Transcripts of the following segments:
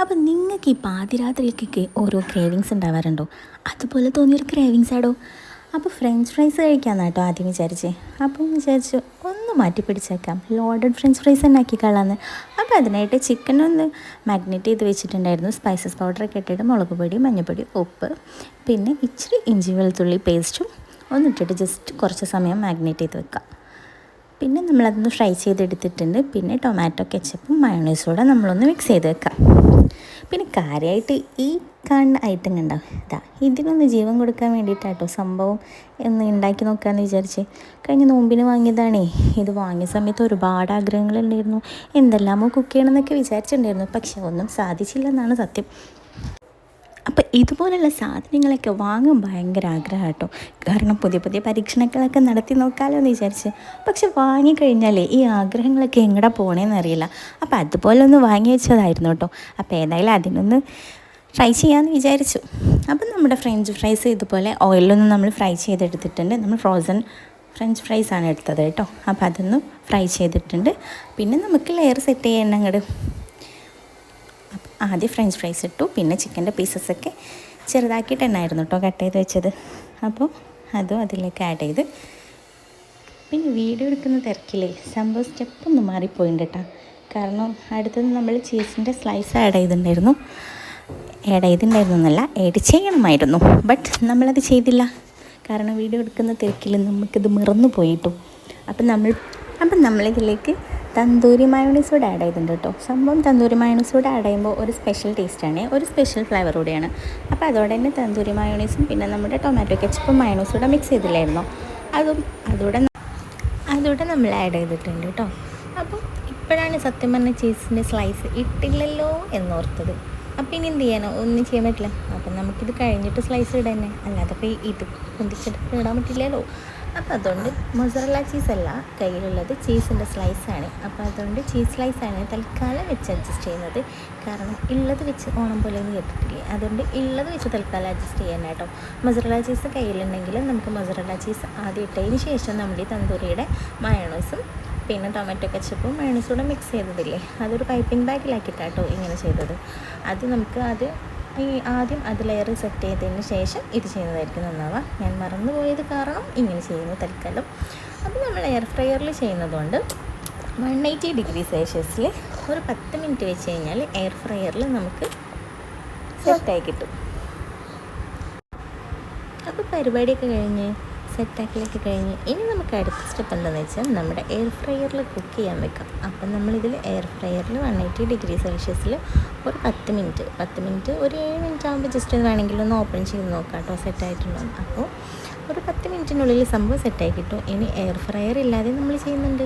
അപ്പം നിങ്ങൾക്ക് ഈ പാതിരാത്രിക്കൊക്കെ ഓരോ ക്രേവിങ്സ് ഉണ്ടാവാറുണ്ടോ? അതുപോലെ തോന്നിയൊരു ക്രേവിങ്സ് ആടോ? അപ്പോൾ ഫ്രഞ്ച് ഫ്രൈസ് കഴിക്കാമെന്ന് കേട്ടോ ആദ്യം വിചാരിച്ചേ. അപ്പം വിചാരിച്ചു ഒന്ന് മാറ്റി പിടിച്ചേക്കാം. ലോഡഡ് ഫ്രഞ്ച് ഫ്രൈസ് തന്നെ ആക്കിക്കളാന്ന് അപ്പോൾ അതിനായിട്ട് ചിക്കൻ ഒന്ന് മാഗ്നേറ്റ് ചെയ്ത് വെച്ചിട്ടുണ്ടായിരുന്നു. സ്പൈസസ് പൗഡറൊക്കെ ഇട്ടിട്ട് മുളക് പൊടി മഞ്ഞൾപ്പൊടി ഉപ്പ് പിന്നെ ഇച്ചിരി ഇഞ്ചി വെളുത്തുള്ളി പേസ്റ്റും ഒന്നിട്ടിട്ട് ജസ്റ്റ് കുറച്ച് സമയം മാഗ്നേറ്റ് ചെയ്ത് വെക്കാം. പിന്നെ നമ്മളതൊന്ന് ഫ്രൈ ചെയ്തെടുത്തിട്ടുണ്ട്. പിന്നെ ടൊമാറ്റോ കെച്ചപ്പും മയോണൈസും കൂടെ നമ്മളൊന്ന് മിക്സ് ചെയ്ത് വെക്കാം. പിന്നെ കാര്യമായിട്ട് ഈ കാണുന്ന ഐറ്റം കണ്ടോ? ഇതാ ഇതിനൊന്ന് ജീവൻ കൊടുക്കാൻ വേണ്ടിയിട്ടാട്ടോ സംഭവം ഒന്ന് ഉണ്ടാക്കി നോക്കാമെന്ന് വിചാരിച്ച്. കഴിഞ്ഞ നോമ്പിന് വാങ്ങിയതാണേ. ഇത് വാങ്ങിയ സമയത്ത് ഒരുപാട് ആഗ്രഹങ്ങളുണ്ടായിരുന്നു. എന്തെല്ലാമോ കുക്ക് ചെയ്യണമെന്നൊക്കെ വിചാരിച്ചിട്ടുണ്ടായിരുന്നു. പക്ഷെ ഒന്നും സാധിച്ചില്ലെന്നാണ് സത്യം. അപ്പോൾ ഇതുപോലുള്ള സാധനങ്ങളൊക്കെ വാങ്ങാൻ ഭയങ്കര ആഗ്രഹം കേട്ടോ. കാരണം പുതിയ പുതിയ പരീക്ഷണങ്ങളൊക്കെ നടത്തി നോക്കാമല്ലോ എന്ന് വിചാരിച്ച്. പക്ഷെ വാങ്ങിക്കഴിഞ്ഞാലേ ഈ ആഗ്രഹങ്ങളൊക്കെ എങ്ങടെ പോകണേന്ന് അറിയില്ല. അപ്പോൾ അതുപോലെ ഒന്ന് വാങ്ങി വെച്ചതായിരുന്നു കേട്ടോ. അപ്പോൾ ഏതായാലും അതിനൊന്ന് ഫ്രൈ ചെയ്യാമെന്ന് വിചാരിച്ചു. അപ്പം നമ്മുടെ ഫ്രഞ്ച് ഫ്രൈസ് ഇതുപോലെ ഓയിലൊന്നും നമ്മൾ ഫ്രൈ ചെയ്തെടുത്തിട്ടുണ്ട്. നമ്മൾ ഫ്രോസൺ ഫ്രഞ്ച് ഫ്രൈസ് ആണ് എടുത്തത് കേട്ടോ. അപ്പോൾ അതൊന്ന് ഫ്രൈ ചെയ്തിട്ടുണ്ട്. പിന്നെ നമുക്ക് ലെയർ സെറ്റ് ചെയ്യണം അങ്ങോട്ട് ആദ്യം ഫ്രഞ്ച് ഫ്രൈസ് ഇട്ടു പിന്നെ ചിക്കന്റെ പീസസൊക്കെ ചെറുതാക്കിയിട്ട് തന്നെയായിരുന്നു കേട്ടോ കട്ട് ചെയ്ത് വെച്ചത്. അപ്പോൾ അതും അതിലേക്ക് ആഡ് ചെയ്ത്. പിന്നെ വീഡിയോ എടുക്കുന്ന തിരക്കിലേ സംഭവം സ്റ്റെപ്പ് ഒന്ന് മാറിപ്പോയിട്ടുണ്ട് കേട്ടോ കാരണം അടുത്തത് നമ്മൾ ചീസിന്റെ സ്ലൈസ് ആഡ് ചെയ്തിട്ടുണ്ടായിരുന്നു ആഡ് ചെയ്തിട്ടുണ്ടായിരുന്നു. എന്നല്ല ആഡ് ചെയ്യണമായിരുന്നു. ബട്ട് നമ്മളത് ചെയ്തില്ല. കാരണം വീഡിയോ എടുക്കുന്ന തിരക്കിൽ നമുക്കിത് മറന്നു പോയിട്ടു അപ്പം നമ്മൾ അപ്പം നമ്മളിതിലേക്ക് തന്തൂരി മയോണീസ് കൂടെ ആഡ് ചെയ്തിട്ടുണ്ട് കേട്ടോ. സംഭവം തന്തൂരി മയോണീസ് കൂടെ ആഡ് ചെയ്യുമ്പോൾ ഒരു സ്പെഷ്യൽ ടേസ്റ്റാണ് ഒരു സ്പെഷ്യൽ ഫ്ലേവർ കൂടിയാണ്. അപ്പോൾ അതോടെ തന്നെ തന്തൂരി മയോണീസും പിന്നെ നമ്മുടെ ടൊമാറ്റോ കെച്ചപ്പും മയോണീസും കൂടെ മിക്സ് ചെയ്തില്ലായിരുന്നു. അതും അതുകൂടെ അതുകൂടെ നമ്മൾ ആഡ് ചെയ്തിട്ടുണ്ട് കേട്ടോ. അപ്പോൾ ഇപ്പോഴാണ് സത്യം പറഞ്ഞ ചീസിന്റെ സ്ലൈസ് ഇട്ടില്ലല്ലോ എന്നോർത്തത്. അപ്പോൾ ഇനി എന്ത് ചെയ്യാനോ? ഒന്നും ചെയ്യാൻ പറ്റില്ല. അപ്പം നമുക്കിത് കഴിഞ്ഞിട്ട് സ്ലൈസ് ഇടന്നെ അല്ലാതെ ഇപ്പോൾ ഇത് പൊന്തിച്ചിട്ട് ഇടാൻ പറ്റില്ലല്ലോ. അപ്പോൾ അതുകൊണ്ട് മൊസറല്ല ചീസല്ല കയ്യിലുള്ളത് ചീസിന്റെ സ്ലൈസാണ് അപ്പോൾ അതുകൊണ്ട് ചീസ് സ്ലൈസാണ് തൽക്കാലം വെച്ച് അഡ്ജസ്റ്റ് ചെയ്യുന്നത്. കാരണം ഉള്ളത് വെച്ച് ഓണം പോലെ ഒന്നും കേട്ടിട്ടില്ലേ അതുകൊണ്ട് ഉള്ളത് വെച്ച് തൽക്കാലം അഡ്ജസ്റ്റ് ചെയ്യാൻ കേട്ടോ മൊസറല്ല ചീസ് കയ്യിലുണ്ടെങ്കിൽ നമുക്ക് മൊസറല്ല ചീസ് ആദ്യം ഇട്ടതിന് ശേഷം നമ്മുടെ ഈ തന്തൂരിയുടെ മയണോസും പിന്നെ ടൊമാറ്റോ കച്ചപ്പും മയണോസും കൂടെ മിക്സ് ചെയ്തതില്ലേ? അതൊരു പൈപ്പിംഗ് ബാഗിലാക്കിയിട്ടാട്ടോ ഇങ്ങനെ ചെയ്തത്. അത് നമുക്ക് അത് ഈ ആദ്യം അത് ലെയർ സെറ്റ് ചെയ്തതിന് ശേഷം ഇത് ചെയ്യുന്നതായിരിക്കും നന്നാവുക ഞാൻ മറന്നു പോയത് കാരണം ഇങ്ങനെ ചെയ്യുന്നു തൽക്കാലം. അപ്പോൾ നമ്മൾ എയർ ഫ്രയറിൽ ചെയ്യുന്നതുകൊണ്ട് വൺ എയ്റ്റി ഡിഗ്രി സെൽഷ്യസിൽ ഒരു പത്ത് മിനിറ്റ് വെച്ച് കഴിഞ്ഞാൽ എയർ ഫ്രയറിൽ നമുക്ക് സെറ്റായി കിട്ടും. അപ്പോൾ പരിപാടിയൊക്കെ കഴിഞ്ഞ് സെറ്റാക്കലൊക്കെ കഴിഞ്ഞ് ഇനി നമുക്ക് അടുത്ത സ്റ്റെപ്പ് എന്താണെന്ന് വെച്ചാൽ നമ്മുടെ എയർ ഫ്രയറിൽ കുക്ക് ചെയ്യാൻ വെക്കാം. അപ്പം നമ്മളിതിൽ എയർ ഫ്രയറിൽ വൺ എയ്റ്റി ഡിഗ്രി സെൽഷ്യസിൽ ഒരു പത്ത് മിനിറ്റ് പത്ത് മിനിറ്റ് ഒരു ഏഴ് മിനിറ്റ് ആകുമ്പോൾ ജസ്റ്റ് വേണമെങ്കിൽ ഒന്ന് ഓപ്പൺ ചെയ്ത് നോക്കാം കേട്ടോ സെറ്റായിട്ടുണ്ടോ അപ്പോൾ ഒരു പത്ത് മിനിറ്റിനുള്ളിൽ സംഭവം സെറ്റായി കിട്ടും. ഇനി എയർ ഫ്രയർ ഇല്ലാതെ നമ്മൾ ചെയ്യുന്നുണ്ട്.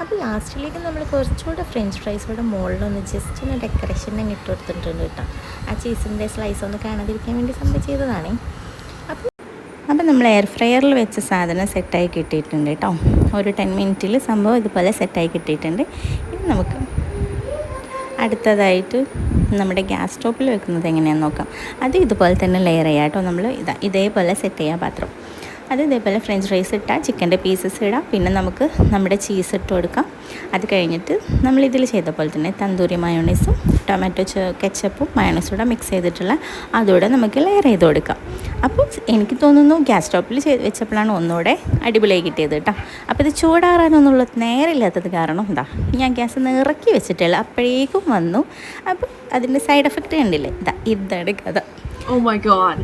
അപ്പോൾ ലാസ്റ്റിലേക്ക് നമ്മൾ കുറച്ചുകൂടെ ഫ്രഞ്ച് ഫ്രൈസ് കൂടെ മുകളിലൊന്ന് ജസ്റ്റ് ഒന്ന് ഡെക്കറേഷൻ അങ്ങ് ഇട്ട് കൊടുത്തിട്ടുണ്ട് കേട്ടോ. ആ ചീസിന്റെ സ്ലൈസ് ഒന്ന് കാണാതിരിക്കാൻ വേണ്ടി സംഭവം ചെയ്തതാണേ അപ്പോൾ അപ്പം നമ്മൾ എയർ ഫ്രയറിൽ വെച്ച സാധനം സെറ്റായി കിട്ടിയിട്ടുണ്ട് കേട്ടോ ഒരു ടെൻ മിനിറ്റിൽ സംഭവം ഇതുപോലെ സെറ്റായി കിട്ടിയിട്ടുണ്ട്. ഇനി നമുക്ക് അടുത്തതായിട്ട് നമ്മുടെ ഗ്യാസ് സ്റ്റോപ്പിൽ വെക്കുന്നത് എങ്ങനെയാണെന്ന് നോക്കാം. അത് ഇതുപോലെ തന്നെ ലെയർ ചെയ്യാം കേട്ടോ നമ്മൾ ഇതാ ഇതേപോലെ സെറ്റ് ചെയ്യാം പാത്രം. അത് ഇതേപോലെ ഫ്രഞ്ച് ഫ്രൈസ് ഇട്ടാൽ ചിക്കന്റെ പീസസ് ഇടാം പിന്നെ നമുക്ക് നമ്മുടെ ചീസ് ഇട്ട് കൊടുക്കാം. അത് കഴിഞ്ഞിട്ട് നമ്മൾ ചെയ്ത പോലെ തന്നെ തന്തൂരി മയോണൈസും ടൊമാറ്റോ കെച്ചപ്പും മയോണൈസും കൂടെ മിക്സ് ചെയ്തിട്ടുള്ള അതുകൂടെ നമുക്ക് ലെയർ ചെയ്ത് കൊടുക്കാം. അപ്പോൾ എനിക്ക് തോന്നുന്നു ഗ്യാസ് സ്റ്റോപ്പിൽ ചെയ്ത് വെച്ചപ്പോഴാണ് ഒന്നുകൂടെ അടിപൊളിയായി കിട്ടിയത് കേട്ടോ. അപ്പോൾ ഇത് ചൂടാറാനൊന്നുള്ള നേരമില്ലാത്തത് കാരണം എന്താ ഞാൻ ഗ്യാസ് നിറക്കി വെച്ചിട്ടില്ല അപ്പോഴേക്കും വന്നു. അപ്പോൾ അതിന്റെ സൈഡ് എഫക്റ്റ് കണ്ടില്ലേ? ഇതാ ഇതാണ് കഥ. Oh my god.